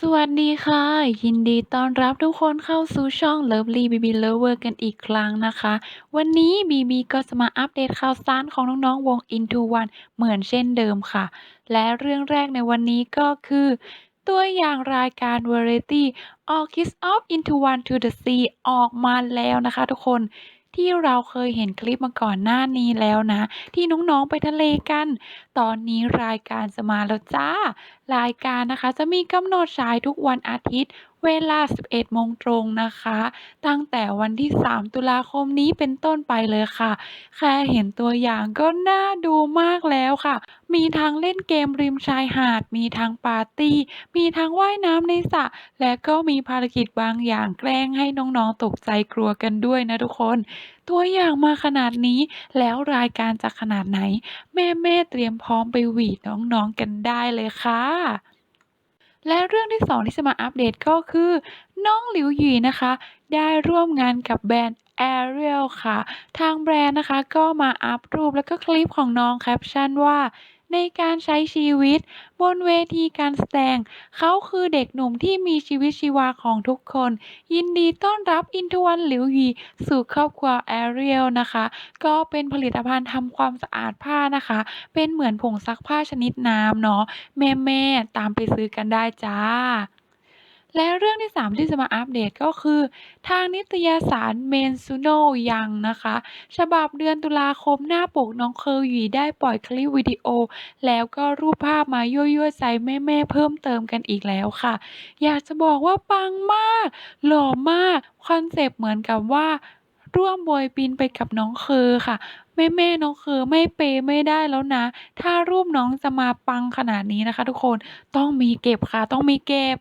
สวัสดีค่ะ ยินดีต้อนรับทุกคนเข้าสู่ช่อง Lovely BB Lover กันอีกครั้งนะคะ วันนี้บีบีก็จะมาอัปเดตข่าวสารของน้องๆวง Into One เหมือนเช่นเดิมค่ะ และเรื่องแรกในวันนี้ก็คือ ตัวอย่างรายการ Variety All Kids Off Into One to the Sea ออกมาแล้วนะคะทุกคน ที่เราเคยเห็นคลิปมาก่อนหน้านี้แล้วนะ ที่น้องๆไปทะเลกัน ตอนนี้รายการจะมาแล้วจ้า รายการนะคะจะมีกำหนดฉายทุกวันอาทิตย์ เวลา 11 โมงตรงนะคะ ตั้งแต่วันที่ 3 ตุลาคมนี้เป็นต้นไปเลยค่ะ แค่เห็นตัวอย่างก็น่าดูมากแล้วค่ะ มีทั้งเล่นเกมริมชายหาด มีทั้งปาร์ตี้ มีทั้งว่ายน้ำในสระและก็มีภารกิจบางอย่างแกล้งให้น้องๆตกใจกลัวกันด้วยนะทุกคน ตัวอย่างมาขนาดนี้ แล้วรายการจะขนาดไหน แม่ ๆ เตรียมพร้อมไปหวีดน้องๆกันได้เลยค่ะ และเรื่องที่2ที่จะมาอัปเดตก็คือ น้องหลิวหยีนะคะ ได้ร่วมงานกับแบรนด์ Ariel ค่ะ ทางแบรนด์นะคะก็มาอัปรูปแล้วก็คลิปของน้องแคปชั่นว่า ในการใช้ชีวิต บนเวทีการแสดง เขาคือเด็กหนุ่มที่มีชีวิตชีวาของทุกคน ยินดีต้อนรับอินทวันหลิวหยีสู่ครอบครัวแอเรียลนะคะ ก็เป็นผลิตภัณฑ์ทำความสะอาดผ้านะคะ เป็นเหมือนผงซักผ้าชนิดน้ำเนาะแม่ๆตามไปซื้อกันได้จ้า และเรื่องที่ 3 ที่จะมาอัปเดต ก็คือทางนิตยสาร Mensuno ยังนะคะ ฉบับเดือนตุลาคมหน้าปกน้องเคอหยีได้ปล่อยคลิปวิดีโอ แล้วก็รูปภาพมายั่วๆใจแม่ๆเพิ่มเติมกันอีกแล้วค่ะ อยากจะบอกว่าปังมาก หล่อมาก คอนเซปต์เหมือนกับว่าร่วมโบยบินไปกับน้องเคอค่ะ แม่ๆน้องเคอไม่เปไม่ได้แล้วนะ ถ้ารูปน้องจะมาปังขนาดนี้นะคะ ทุกคนต้องมีเก็บค่ะ ต้องมีเก็บ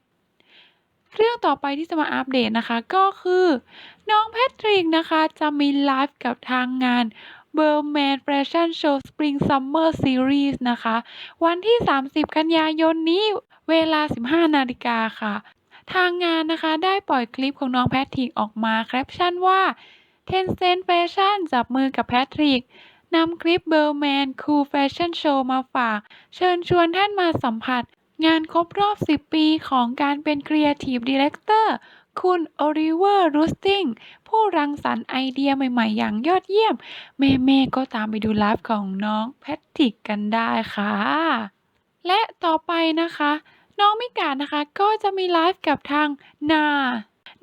เรื่องต่อไปที่จะมาอัปเดตนะคะก็คือ น้องแพทริกนะคะ จะมีไลฟ์กับทางงาน Burman Fashion Show Spring Summer Series นะคะ วันที่ 30 กันยายนนี้เวลา 15 นาฬิกาค่ะ ทางงานนะคะได้ปล่อยคลิปของน้องแพทริกออกมาแคปชั่นว่า Tencent Fashion จับมือกับแพทริกนำคลิป Burman Cool Fashion Show มาฝาก เชิญชวนท่านมาสัมผัส งานครบรอบ10ปีของการเป็น Creative Director คุณ Oliver Rusting ผู้รังสรรค์ไอเดียใหม่ๆ อย่างยอดเยี่ยมแม่ๆก็ตามไปดูไลฟ์ของน้องแพทริกกันได้ค่ะ และต่อไปนะคะ น้องมิกานะคะก็จะมีไลฟ์กับทางนา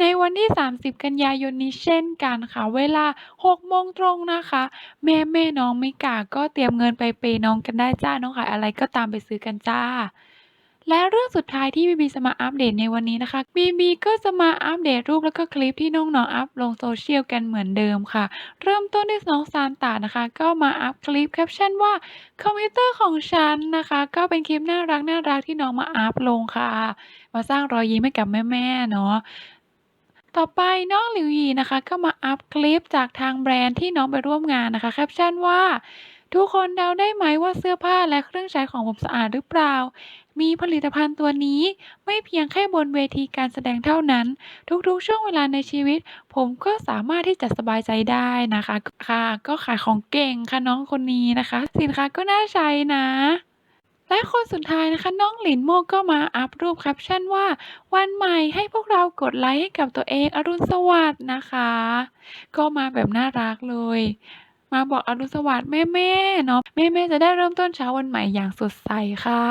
ในวันที่ 30 กันยายนนี้เช่นกันค่ะ เวลา 6 โมงตรงนะคะ แม่ๆน้องมิกาก็เตรียมเงินไปเปยน้องกันได้จ้า น้องขายอะไรก็ตามไปซื้อกันจ้า และเรื่องสุดท้ายที่บีบีจะมาอัปเดตในวันนี้นะคะบีบีก็จะมาอัปเดตรูปแล้วก็คลิปที่น้องๆอัปลงโซเชียลกันเหมือนเดิมค่ะ เริ่มต้นที่น้องซานตานะคะ ก็มาอัปคลิปแคปชั่นว่าคอมพิวเตอร์ของฉันนะคะ ก็เป็นคลิปน่ารักๆที่น้องมาอัปลงค่ะ มาสร้างรอยยิ้มให้กับแม่ๆเนาะต่อไปน้องหลิวยีนะคะ ก็มาอัปคลิปจากทางแบรนด์ที่น้องไปร่วมงานนะคะแคปชั่นว่า ทุกคนเดาได้ไหมว่าเสื้อผ้าและเครื่องใช้ของผมสะอาดหรือเปล่า มีผลิตภัณฑ์ตัวนี้ไม่เพียงแค่บนเวทีการแสดงเท่านั้น ทุกๆ ช่วงเวลาในชีวิต ผมก็สามารถที่จะสบายใจได้นะคะค่ะ ก็ขายของเก่งค่ะน้องคนนี้นะคะ สินค้าก็น่าใช้นะและคนสุดท้ายนะคะน้องหลินโมก็มาอัปรูปแคปชั่นว่า วันใหม่ให้พวกเรากดไลค์ให้กับตัวเองอรุณสวัสดิ์นะคะ ก็มาแบบน่ารักเลย มาบอกอรุณสวัสดิ์แม่ๆเนาะแม่ๆจะได้เริ่มต้นเช้าวันใหม่อย่างสดใสค่ะ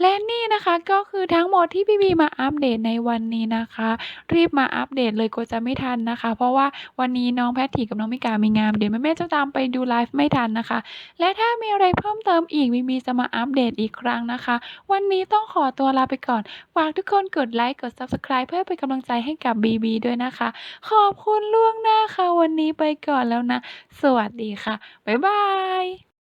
และนี่นะคะก็คือทั้งหมดที่บีบีมาอัปเดตในวันนี้นะคะ รีบมาอัปเดตเลยกลัวจะไม่ทันนะคะ เพราะว่าวันนี้น้องแพทริกกับน้องมิกามีงานเดี๋ยวแม่ๆจะตามไปดูไลฟ์ไม่ทันนะคะ และถ้ามีอะไรเพิ่มเติมอีกบีบีจะมาอัปเดตอีกครั้งนะคะ วันนี้ต้องขอตัวลาไปก่อนฝากทุกคนกดไลค์กด Subscribe เพื่อเป็นกำลังใจให้กับบีบีด้วยนะคะ ขอบคุณล่วงหน้าค่ะวันนี้ไปก่อนแล้วนะ สวัสดีค่ะ บ๊ายบาย